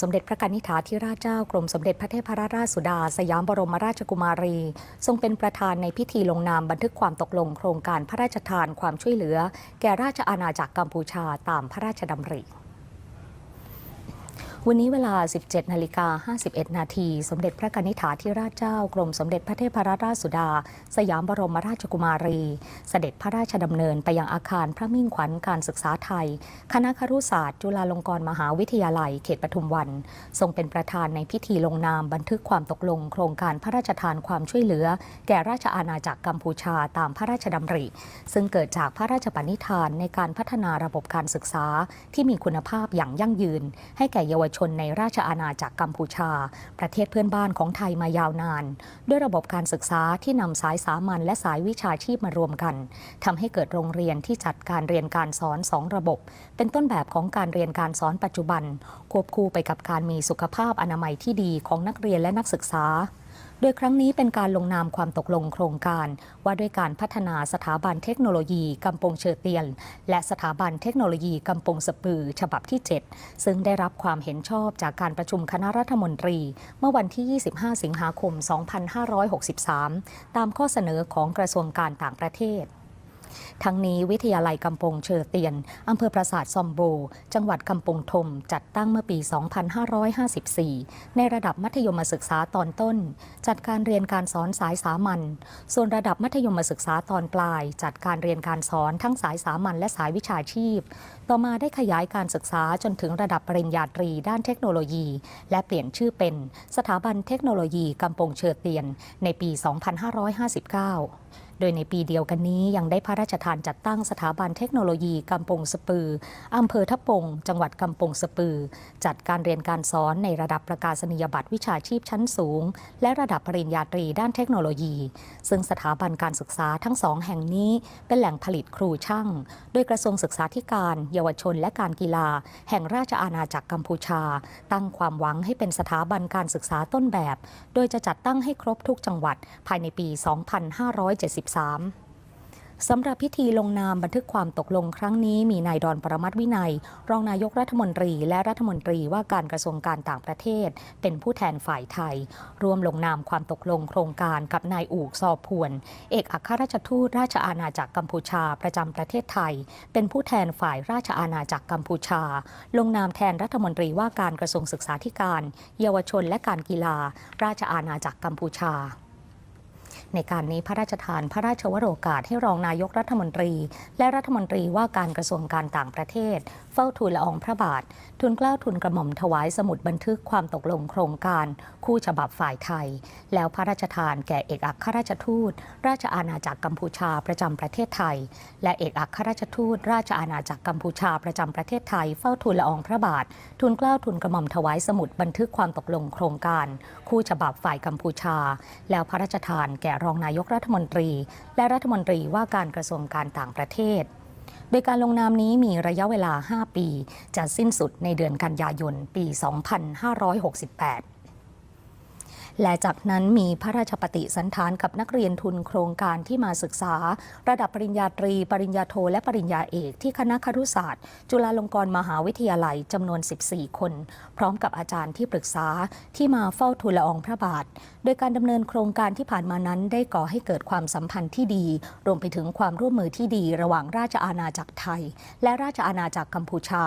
สมเด็จพระกนิษฐาธิราชเจ้ากรมสมเด็จพระเทพรัตนราชสุดา สยามบรมราชกุมารี ทรงเป็นประธานในพิธีลงนามบันทึกความตกลงโครงการพระราชทานความช่วยเหลือ แก่ราชอาณาจักรกัมพูชาตามพระราชดำริ วันนี้เวลา 17 นาฬิกา 51 นาที สมเด็จพระกนิษฐาธิราชเจ้ากรมสมเด็จพระเทพรัตนราชสุดา สยามบรมราชกุมารี เสด็จพระราชดำเนินไปยังอาคารพระมิ่งขวัญการศึกษาไทย คณะครุศาสตร์ จุฬาลงกรณ์มหาวิทยาลัย เขตปทุมวัน ทรงเป็นประธานในพิธีลงนามบันทึกความตกลง โครงการพระราชทานความช่วยเหลือ แก่ราชอาณาจักรกัมพูชาตามพระราชดำริ ซึ่งเกิดจากพระราชปณิธานในการพัฒนาระบบการศึกษา ที่มีคุณภาพอย่างยั่งยืน ให้แก่เยาวชนในราชอาณาจักรกัมพูชา ประเทศเพื่อนบ้านของไทยมายาวนาน ด้วยระบบการศึกษาที่นำสายสามัญและสายวิชาชีพมารวมกันทำให้เกิดโรงเรียนที่จัดการเรียนการสอนสองระบบ เป็นต้นแบบของการเรียนการสอนปัจจุบัน ควบคู่ไปกับการมีสุขภาพอนามัยที่ดีของนักเรียนและนักศึกษา โดยครั้งนี้เป็นการลงนามความตกลงโครงการ ว่าด้วยการพัฒนาสถาบันเทคโนโลยีกำปงเชอเตียน และสถาบันเทคโนโลยีกำปงสปือ ฉบับที่ 7 ซึ่งได้รับความเห็นชอบจากการประชุมคณะรัฐมนตรี เมื่อวันที่ 25 สิงหาคม 2563 ตามข้อเสนอของกระทรวงการต่างประเทศ ทั้งนี้วิทยาลัยกำปงเชอเตียน อำเภอปราสาทซอมโบ จังหวัดกำปงทม จัดตั้งเมื่อปี 2554 ในระดับมัธยมศึกษาตอนต้น จัดการเรียนการสอนสายสามัญ ส่วนระดับมัธยมศึกษาตอนปลาย จัดการเรียนการสอนทั้งสายสามัญและสายวิชาชีพ ต่อมาได้ขยายการศึกษาจนถึงระดับปริญญาตรีด้านเทคโนโลยี และเปลี่ยนชื่อเป็น สถาบันเทคโนโลยีกำปงเชอเตียน ในปี 2559 โดยในปีเดียวกันนี้ยังได้พระราชทานจัดตั้งสถาบันเทคโนโลยีกำปงสปืออำเภอทับปง จังหวัดกำปงสปือ จัดการเรียนการสอนในระดับประกาศนียบัตรวิชาชีพชั้นสูง และระดับปริญญาตรีด้านเทคโนโลยี ซึ่งสถาบันการศึกษาทั้งสองแห่งนี้เป็นแหล่งผลิตครูช่าง โดยกระทรวงศึกษาธิการ เยาวชนและการกีฬา แห่งราชอาณาจักรกัมพูชา ตั้งความหวังให้เป็นสถาบันการศึกษาต้นแบบ โดยจะจัดตั้งให้ครบทุกจังหวัดภายในปี 2573 13สำหรับพิธีลงนามบันทึกความตกลงครั้งนี้มีนายดอนประมัติวินัย รองนายกรัฐมนตรีและรัฐมนตรีว่าการกระทรวงการต่างประเทศ เป็นผู้แทนฝ่ายไทย ร่วมลงนามความตกลงโครงการกับนายอูกซอพวน เอกอัครราชทูตราชอาณาจักรกัมพูชาประจำประเทศไทย เป็นผู้แทนฝ่ายราชอาณาจักรกัมพูชา ลงนามแทนรัฐมนตรีว่าการกระทรวงศึกษาธิการ เยาวชนและการกีฬา ราชอาณาจักรกัมพูชา ในการนี้พระราชทานพระราชวโรกาสให้รองนายกรัฐมนตรี และรัฐมนตรีว่าการกระทรวงการต่างประเทศ เฝ้าทูลละอองพระบาททูลเกล้าทูลกระหม่อมถวายสมุดบันทึกความตกลงโครงการ คู่ฉบับฝ่ายไทย แล้วพระราชทานแก่เอกอัครราชทูต ราชอาณาจักรกัมพูชาประจำประเทศไทย และเอกอัครราชทูต ราชอาณาจักรกัมพูชาประจำประเทศไทย เฝ้าทูลละอองพระบาททูลเกล้าทูลกระหม่อมถวายสมุดบันทึกความตกลงโครงการ คู่ฉบับฝ่ายกัมพูชา แล้วพระราชทานแก่รองนายกรัฐมนตรี และรัฐมนตรีว่าการกระทรวงการต่างประเทศ โดยการลงนามนี้มีระยะเวลา 5 ปี จะสิ้นสุดในเดือนกันยายนปี 2568 และจากนั้นมีพระราชปฏิสันถานกับนักเรียนทุนโครงการที่มาศึกษา ระดับปริญญาตรี ปริญญาโท และปริญญาเอกที่คณะครุศาสตร์ จุฬาลงกรณ์มหาวิทยาลัยจำนวน 14 คน พร้อมกับอาจารย์ที่ปรึกษาที่มาเฝ้าทูลละอองพระบาท โดยการดำเนินโครงการที่ผ่านมานั้นได้ก่อให้เกิดความสัมพันธ์ที่ดี รวมไปถึงความร่วมมือที่ดีระหว่างราชอาณาจักรไทย และราชอาณาจักรกัมพูชา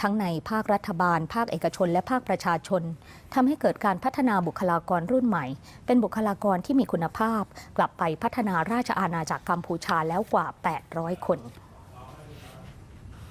ทั้งในภาครัฐบาล ภาคเอกชน และภาคประชาชนทำให้เกิดการพัฒนาบุคลากรรุ่นใหม่ เป็นบุคลากรที่มีคุณภาพ กลับไปพัฒนาราชอาณาจักรกัมพูชาแล้วกว่า 800 คน